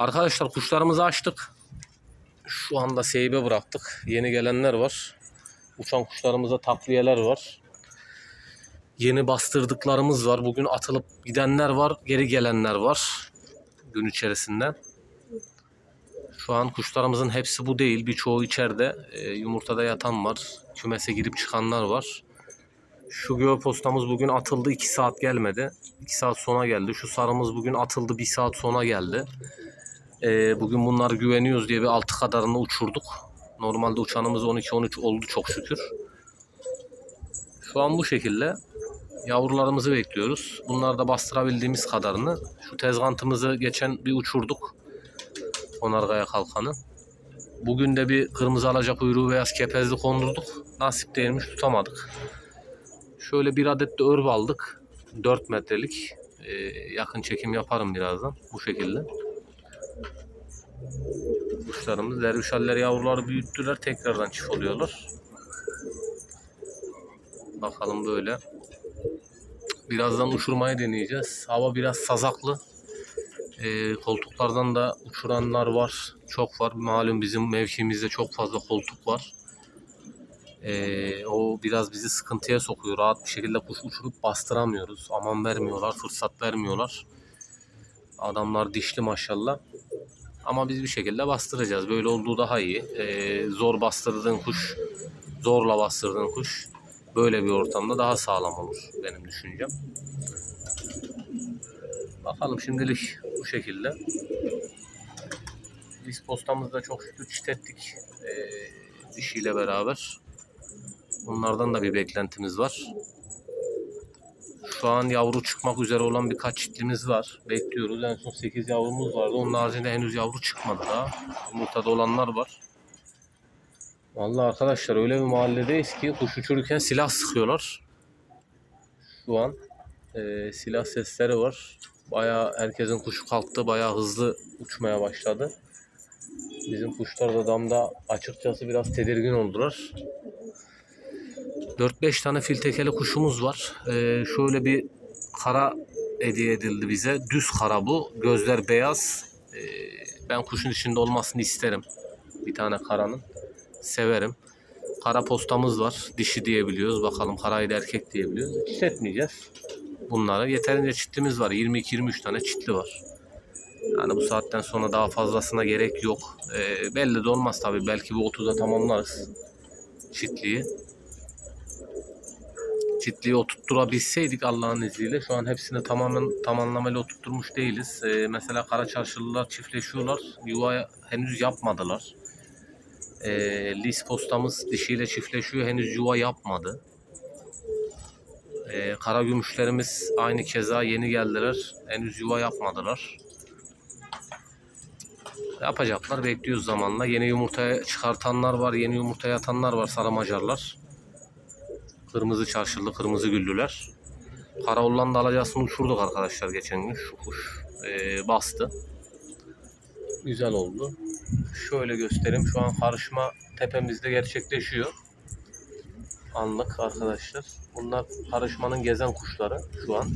Arkadaşlar kuşlarımızı açtık. Şu anda seybe bıraktık. Yeni gelenler var. Uçan kuşlarımıza takviyeler var. Yeni bastırdıklarımız var. Bugün atılıp gidenler var. Geri gelenler var. Gün içerisinde. Şu an kuşlarımızın hepsi bu değil. Birçoğu içeride. E, yumurtada yatan var. Kümese girip çıkanlar var. Şu göğe postamız bugün atıldı. 2 saat gelmedi. 2 saat sonra geldi. Şu sarımız bugün atıldı. 1 saat sonra geldi. Ee, bugün bunlar güveniyoruz diye bir altı kadarını uçurduk. Normalde uçanımız 12-13 oldu çok şükür. Şu an bu şekilde yavrularımızı bekliyoruz. Bunlar da bastırabildiğimiz kadarını. Şu tezgantımızı geçen bir uçurduk. Onargaya kalkanı. Bugün de bir kırmızı alacak kuyruğu beyaz kepezli kondurduk. Nasip değilmiş tutamadık. Şöyle bir adet de örb aldık. 4 metrelik. Ee, yakın çekim yaparım birazdan. Bu şekilde. Kuşlarımız dervişaller yavruları büyüttüler. Tekrardan çift oluyorlar. Bakalım böyle. Birazdan uçurmayı deneyeceğiz. Hava biraz sazaklı. Ee, koltuklardan da uçuranlar var. Çok var. Malum bizim mevkimizde çok fazla koltuk var. Ee, o biraz bizi sıkıntıya sokuyor. Rahat bir şekilde kuş uçurup bastıramıyoruz. Aman vermiyorlar, fırsat vermiyorlar. Adamlar dişli maşallah. Ama biz bir şekilde bastıracağız. Böyle olduğu daha iyi. Ee, zor bastırdığın kuş, zorla bastırdığın kuş böyle bir ortamda daha sağlam olur benim düşüncem. Bakalım şimdilik bu şekilde. Biz postamızda çok şükür çitettik ee, dişiyle beraber. Bunlardan da bir beklentimiz var. Şu an yavru çıkmak üzere olan birkaç çiftimiz var. Bekliyoruz. En son 8 yavrumuz vardı. Onun haricinde henüz yavru çıkmadı daha. Yumurtada olanlar var. Vallahi arkadaşlar öyle bir mahalledeyiz ki kuş uçururken silah sıkıyorlar. Şu an e, silah sesleri var. Bayağı herkesin kuşu kalktı. Bayağı hızlı uçmaya başladı. Bizim kuşlar da damda açıkçası biraz tedirgin oldular. 4-5 tane fil tekeli kuşumuz var. Ee, şöyle bir kara hediye edildi bize. Düz kara bu. Gözler beyaz. Ee, ben kuşun içinde olmasını isterim. Bir tane karanın. Severim. Kara postamız var. Dişi diyebiliyoruz. Bakalım karayı da erkek diyebiliyoruz. Çitletmeyeceğiz bunları. Yeterince çitlimiz var. 22-23 tane çitli var. Yani bu saatten sonra daha fazlasına gerek yok. Ee, belli de olmaz tabii. Belki bu 30'a tamamlarız çitliği çitliği oturtturabilseydik Allah'ın izniyle şu an hepsini tamamen tam anlamıyla oturtturmuş değiliz. Ee, mesela kara çarşılılar çiftleşiyorlar. Yuva henüz yapmadılar. Ee, lis postamız dişiyle çiftleşiyor. Henüz yuva yapmadı. Ee, kara gümüşlerimiz aynı keza yeni geldiler. Henüz yuva yapmadılar. Yapacaklar. Bekliyoruz zamanla. Yeni yumurtaya çıkartanlar var. Yeni yumurtaya atanlar var. Sarı macarlar. Kırmızı çarşılı, kırmızı güllüler. Karaoğlan da alacasını uçurduk arkadaşlar geçen gün. Şu kuş e, bastı. Güzel oldu. Şöyle göstereyim. Şu an karışma tepemizde gerçekleşiyor. Anlık arkadaşlar. Bunlar karışmanın gezen kuşları şu an.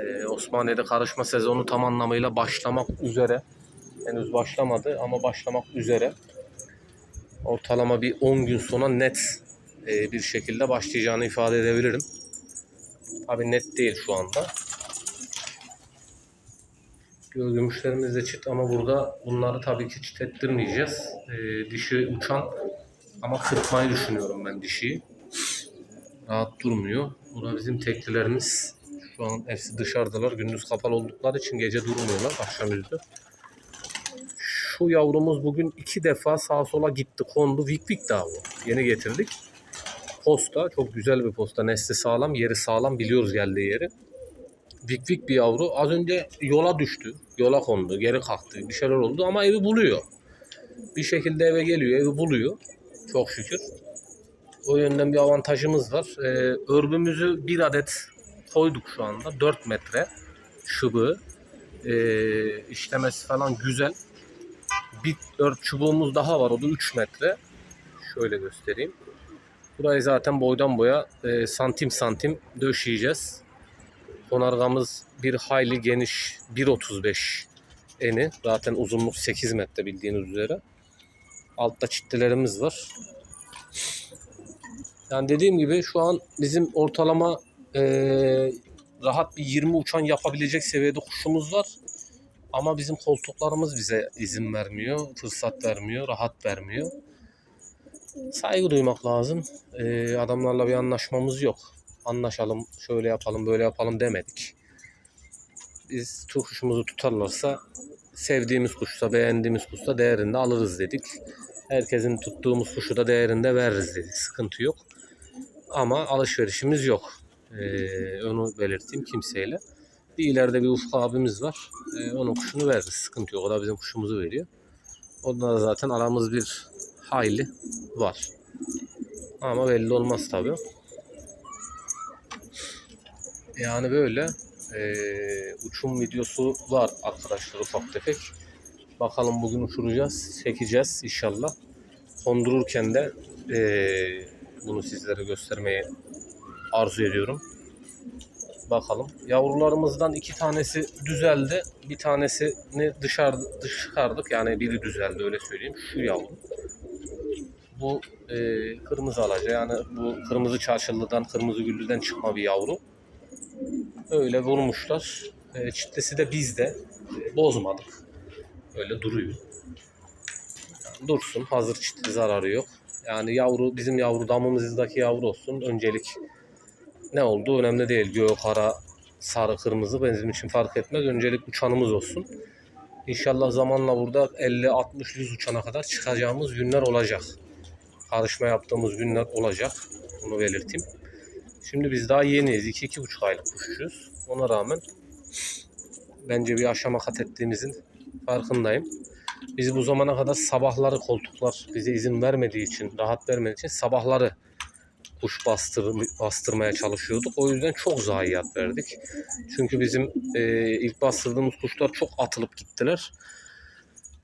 E, Osmaniye'de karışma sezonu tam anlamıyla başlamak üzere. Henüz başlamadı ama başlamak üzere. Ortalama bir 10 gün sonra net bir şekilde başlayacağını ifade edebilirim. Tabi net değil şu anda. Gümüşlerimiz de çit ama burada bunları tabii ki çit ettirmeyeceğiz. E, dişi uçan ama kırpmayı düşünüyorum ben dişiyi. Rahat durmuyor. Bu da bizim teklilerimiz. Şu an hepsi dışarıdalar. Gündüz kapalı oldukları için gece durmuyorlar akşamüstü. Şu yavrumuz bugün iki defa sağa sola gitti. Kondu. Vik vik daha bu. Yeni getirdik posta. Çok güzel bir posta. Nesli sağlam, yeri sağlam. Biliyoruz geldiği yeri. Vik vik bir yavru. Az önce yola düştü. Yola kondu. Geri kalktı. Bir şeyler oldu ama evi buluyor. Bir şekilde eve geliyor. Evi buluyor. Çok şükür. O yönden bir avantajımız var. Ee, örbümüzü bir adet koyduk şu anda. 4 metre çubuğu. Ee, işlemesi falan güzel. Bir ört çubuğumuz daha var. O da 3 metre. Şöyle göstereyim. Burayı zaten boydan boya e, santim santim döşeyeceğiz. Konargamız bir hayli geniş 1.35 eni. Zaten uzunluk 8 metre bildiğiniz üzere. Altta çitlilerimiz var. Yani dediğim gibi şu an bizim ortalama eee, rahat bir 20 uçan yapabilecek seviyede kuşumuz var. Ama bizim koltuklarımız bize izin vermiyor, fırsat vermiyor, rahat vermiyor. Saygı duymak lazım. Eee, adamlarla bir anlaşmamız yok. Anlaşalım, şöyle yapalım, böyle yapalım demedik. Biz kuşumuzu tutarlarsa sevdiğimiz kuşsa, beğendiğimiz kuşsa değerinde alırız dedik. Herkesin tuttuğumuz kuşu da değerinde veririz dedik. Sıkıntı yok. Ama alışverişimiz yok. Ee, onu belirteyim kimseyle. Bir ileride bir Ufuk abimiz var. Ee, onun kuşunu veririz. Sıkıntı yok. O da bizim kuşumuzu veriyor. Onunla da zaten aramız bir hayli var. Ama belli olmaz tabii. Yani böyle ee, uçum videosu var arkadaşlar ufak tefek. Bakalım bugün uçuracağız, çekeceğiz inşallah. Kondururken de ee, bunu sizlere göstermeyi arzu ediyorum. Bakalım. Yavrularımızdan iki tanesi düzeldi. Bir tanesini dışarı dış çıkardık. Yani biri düzeldi öyle söyleyeyim. Şu yavru. Bu e, kırmızı alaca yani bu kırmızı çarşılıdan, kırmızı güllüden çıkma bir yavru. Öyle vurmuşlar. E, çitlesi de bizde. E, bozmadık. Öyle duruyor. Yani dursun. Hazır çitli zararı yok. Yani yavru bizim yavru damımızdaki yavru olsun. Öncelik ne oldu önemli değil. Gök, kara, sarı, kırmızı bizim için fark etmez. Öncelik uçanımız olsun. İnşallah zamanla burada 50, 60, 100 uçana kadar çıkacağımız günler olacak. Karışma yaptığımız günler olacak. Bunu belirteyim. Şimdi biz daha yeniyiz. 2-2,5 aylık kuşçuyuz. Ona rağmen bence bir aşama kat ettiğimizin farkındayım. Biz bu zamana kadar sabahları koltuklar bize izin vermediği için, rahat vermediği için sabahları kuş bastır, bastırmaya çalışıyorduk. O yüzden çok zayiat verdik. Çünkü bizim e, ilk bastırdığımız kuşlar çok atılıp gittiler.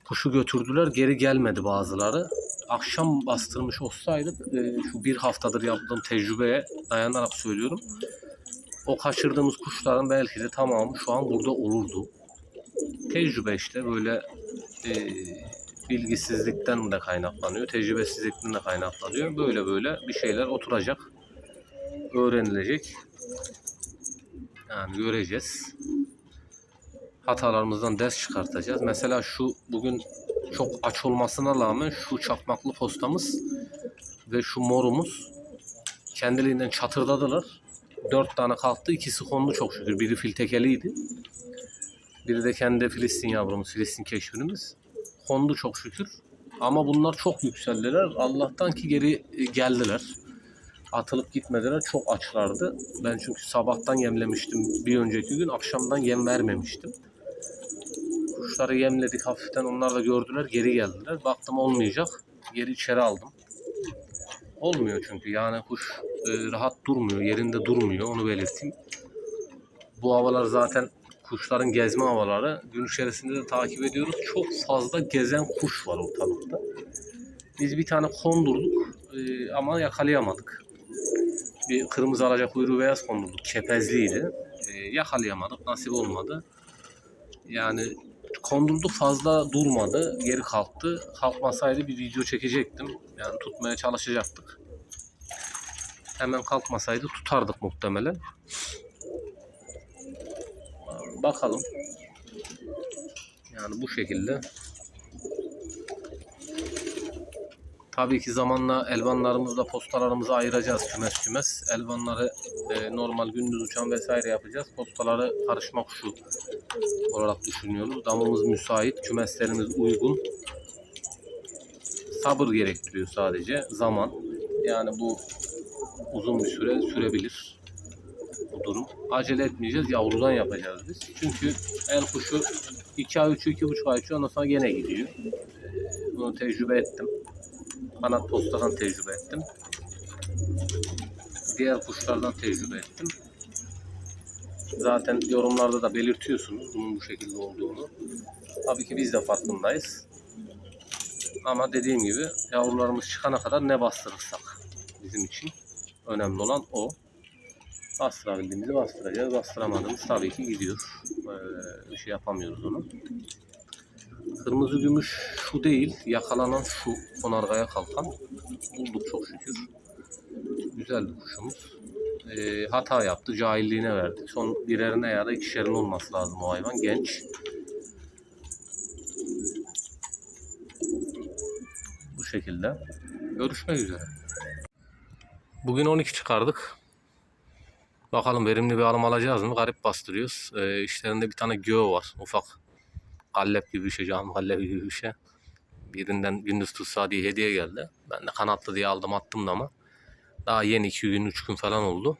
Kuşu götürdüler, geri gelmedi bazıları. Akşam bastırmış olsaydık, e, şu bir haftadır yaptığım tecrübeye dayanarak söylüyorum. O kaçırdığımız kuşların belki de tamamı şu an burada olurdu. Tecrübe işte böyle e, bilgisizlikten de kaynaklanıyor, tecrübesizlikten de kaynaklanıyor. Böyle böyle bir şeyler oturacak, öğrenilecek. Yani göreceğiz. Hatalarımızdan ders çıkartacağız. Mesela şu bugün çok aç olmasına rağmen şu çakmaklı postamız ve şu morumuz kendiliğinden çatırdadılar. Dört tane kalktı, ikisi kondu çok şükür. Biri fil tekeliydi. Biri de kendi Filistin yavrumuz, Filistin keşfimiz kondu çok şükür. Ama bunlar çok yükseldiler. Allah'tan ki geri e, geldiler. Atılıp gitmediler. Çok açlardı. Ben çünkü sabahtan yemlemiştim. Bir önceki gün akşamdan yem vermemiştim. Kuşları yemledik hafiften. Onlar da gördüler. Geri geldiler. Baktım olmayacak. Geri içeri aldım. Olmuyor çünkü. Yani kuş e, rahat durmuyor. Yerinde durmuyor. Onu belirteyim. Bu havalar zaten kuşların gezme havaları. Gün içerisinde de takip ediyoruz. Çok fazla gezen kuş var ortalıkta. Biz bir tane kondurduk e, ama yakalayamadık. Bir kırmızı alacak kuyruğu beyaz kondurduk. Kepezliydi. E, yakalayamadık. Nasip olmadı. Yani kondurduk fazla durmadı. Geri kalktı. Kalkmasaydı bir video çekecektim. Yani tutmaya çalışacaktık. Hemen kalkmasaydı tutardık muhtemelen. Bakalım. Yani bu şekilde. Tabii ki zamanla elvanlarımızla postalarımızı ayıracağız kümes kümes. Elvanları e, normal gündüz uçan vesaire yapacağız. Postaları karışma kuşu olarak düşünüyoruz. Damımız müsait, kümeslerimiz uygun. Sabır gerektiriyor sadece. Zaman. Yani bu uzun bir süre sürebilir bu durum. Acele etmeyeceğiz. Yavrudan yapacağız biz. Çünkü el kuşu 2 ay uçuyor, 2,5 ay uçuyor. Ondan sonra gene gidiyor. Ee, Bunu tecrübe ettim. Kanat postadan tecrübe ettim. Diğer kuşlardan tecrübe ettim. Zaten yorumlarda da belirtiyorsunuz bunun bu şekilde olduğunu. Tabii ki biz de farkındayız. Ama dediğim gibi yavrularımız çıkana kadar ne bastırırsak bizim için önemli olan o. Bastırabildiğimizi bastıracağız. Bastıramadığımız tabii ki gidiyor. Ee, bir şey yapamıyoruz onu. Kırmızı gümüş şu değil, yakalanan şu konargaya kalkan. Bulduk çok şükür. Güzel bir kuşumuz. Ee, hata yaptı, cahilliğine verdik. Son birerine ya da ikişerin olması lazım o hayvan. Genç. Bu şekilde. Görüşmek üzere. Bugün 12 çıkardık. Bakalım verimli bir alım alacağız mı? Garip bastırıyoruz. Ee, işlerinde bir tane göğe var. Ufak. Gallep gibi bir şey. Cam gallep gibi bir şey. Birinden gündüz tutsa diye hediye geldi. Ben de kanatlı diye aldım attım da ama. Daha yeni 2 gün 3 gün falan oldu.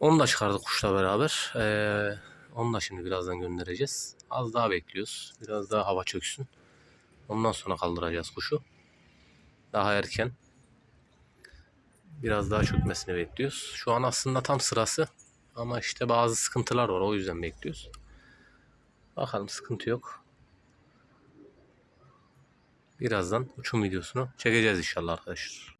Onu da çıkardık kuşla beraber. Ee, onu da şimdi birazdan göndereceğiz. Az daha bekliyoruz. Biraz daha hava çöksün. Ondan sonra kaldıracağız kuşu. Daha erken. Biraz daha çökmesini bekliyoruz. Şu an aslında tam sırası. Ama işte bazı sıkıntılar var. O yüzden bekliyoruz. Bakalım sıkıntı yok. Birazdan uçum videosunu çekeceğiz inşallah arkadaşlar.